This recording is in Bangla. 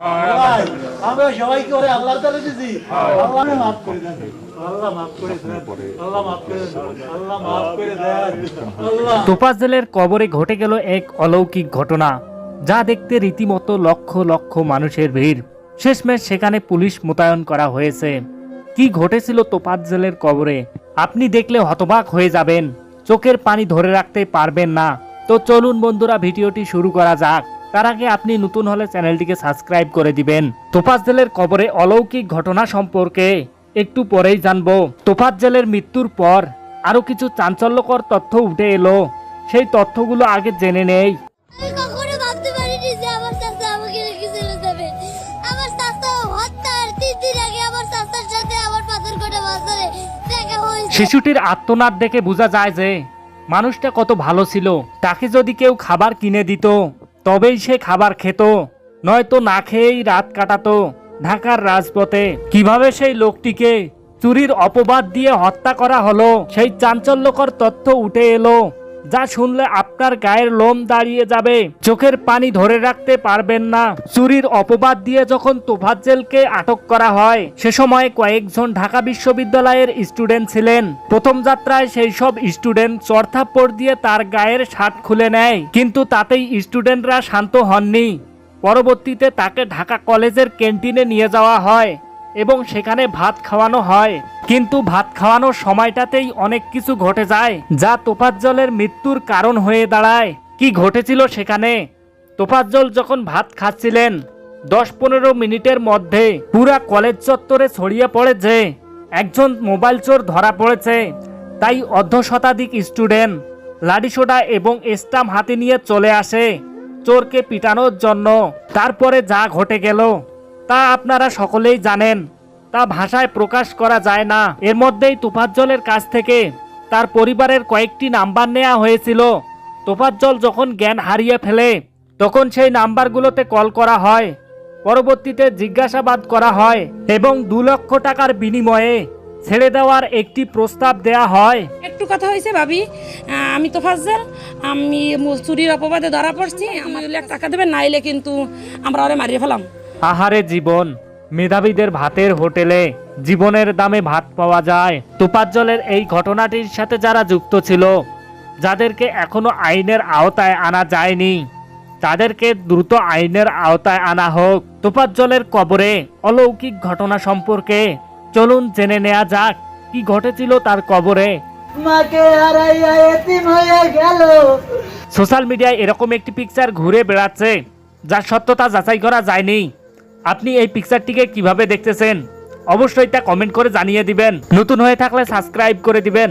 আমরা সবাই করে আল্লাহর দিছি। আল্লাহ মাফ করে দেন। আল্লাহ মাফ করে দেন। তোপাজেলের কবরে ঘটে গেল এক অলৌকিক ঘটনা যা দেখতে রীতিমতো লক্ষ লক্ষ মানুষের ভিড়। শেষমেশ সেখানে পুলিশ মোতায়েন করা হয়েছে। কি ঘটেছিল তোপাজেলের কবরে আপনি দেখলে হতবাক হয়ে যাবেন। চোখের পানি ধরে রাখতে পারবেন না। তো চলুন বন্ধুরা ভিডিওটি শুরু করা যাক। তার আগে আপনি নতুন হলে চ্যানেলটিকে সাবস্ক্রাইব করে দিবেন। তোফাজ জেলের কবরে অলৌকিক ঘটনা সম্পর্কে একটু পরেই জানব। তোফাজ্জেলের মৃত্যুর পর আরও কিছু চাঞ্চল্যকর তথ্য উঠে এলো। সেই তথ্যগুলো আগে জেনে নেই। শিশুটির আত্মনাদ দেখে বোঝা যায় যে মানুষটা কত ভালো ছিল। তাকে যদি কেউ খাবার কিনে দিত তবেই সে খাবার খেত। নয়তো না খেয়েই রাত কাটাতো ঢাকার রাজপথে। কীভাবে সেই লোকটিকে চুরির অপবাদ দিয়ে হত্যা করা হলো, সেই চাঞ্চল্যকর তথ্য উঠে এলো। যা শুনলে আপনার গায়ের লোম দাঁড়িয়ে যাবে। চোখের পানি ধরে রাখতে পারবেন না। চুরির অপবাদ দিয়ে যখন তোফাজ্জেলকে আটক করা হয়, সে সময় কয়েকজন ঢাকা বিশ্ববিদ্যালয়ের স্টুডেন্ট ছিলেন। প্রথম যাত্রায় সেই সব স্টুডেন্ট চর্থাপ্পড় দিয়ে তার গায়ের শার্ট খুলে নেয়। কিন্তু তাতেই স্টুডেন্টরা শান্ত হননি। পরবর্তীতে তাকে ঢাকা কলেজের ক্যান্টিনে নিয়ে যাওয়া হয়। এবং সেখানে ভাত খাওয়ানো হয়। কিন্তু ভাত খাওয়ানোর সময়টাতেই অনেক কিছু ঘটে যায়, যা তোফাজ্জলের মৃত্যুর কারণ হয়ে দাঁড়ায়। কি ঘটেছিল সেখানে? তোফাজ্জল যখন ভাত খাচ্ছিলেন, দশ পনেরো মিনিটের মধ্যে পুরা কলেজ চত্বরে ছড়িয়ে পড়ে যে একজন মোবাইল চোর ধরা পড়েছে, তাই অর্ধ শতাধিক স্টুডেন্ট লাডিসোডা এবং স্টাম হাতে নিয়ে চলে আসে চোরকে পিটানোর জন্য। তারপরে যা ঘটে গেল তা আপনারা সকলেই জানেন। তা ভাষায় প্রকাশ করা যায় না। এর মধ্যেই তোফাজ্জলের কাছ থেকে তার পরিবারের কয়েকটি নাম্বার নেওয়া হয়েছিল। তোফাজ্জল যখন জ্ঞান হারিয়ে ফেলে, তখন সেই নাম্বারগুলোতে কল করা হয়, পরবর্তীতে জিজ্ঞাসাবাদ করা হয় এবং দু লক্ষ টাকার বিনিময়ে ছেড়ে দেওয়ার একটি প্রস্তাব দেয়া হয়। একটু কথা হয়েছে ভাবি আমি তো ফাজল আমি চুরির অপবাদে ধরা পড়ছি, আমার টাকা দেবেন, নাইলে কিন্তু আমরা ওরে মারিয়ে ফেলাম। আহারে জীবন মেধাবীদের ভাতের হোটেলে জীবনের দামে ভাত পাওয়া যায়। তোপাজ্জলের এই ঘটনাটির সাথে যারা যুক্ত ছিল যাদেরকে এখনও আইনের আওতায় আনা যায়নি তাদেরকে দ্রুত আইনের আওতায় আনা হোক। তোপাজ্জলের কবরে অলৌকিক ঘটনা সম্পর্কে চলুন জেনে নেওয়া যাক কি ঘটেছিল তার কবরে। মাকে হারাইয়া এতিম হয়ে গেল। সোশ্যাল মিডিয়ায় এরকম একটি পিকচার ঘুরে বেড়াচ্ছে যার সত্যতা যাচাই করা যায়নি। আপনি এই পিকচারটিকে কীভাবে দেখতেছেন? অবশ্যই তা কমেন্ট করে জানিয়ে দিবেন। নতুন হয়ে থাকলে সাবস্ক্রাইব করে দিবেন।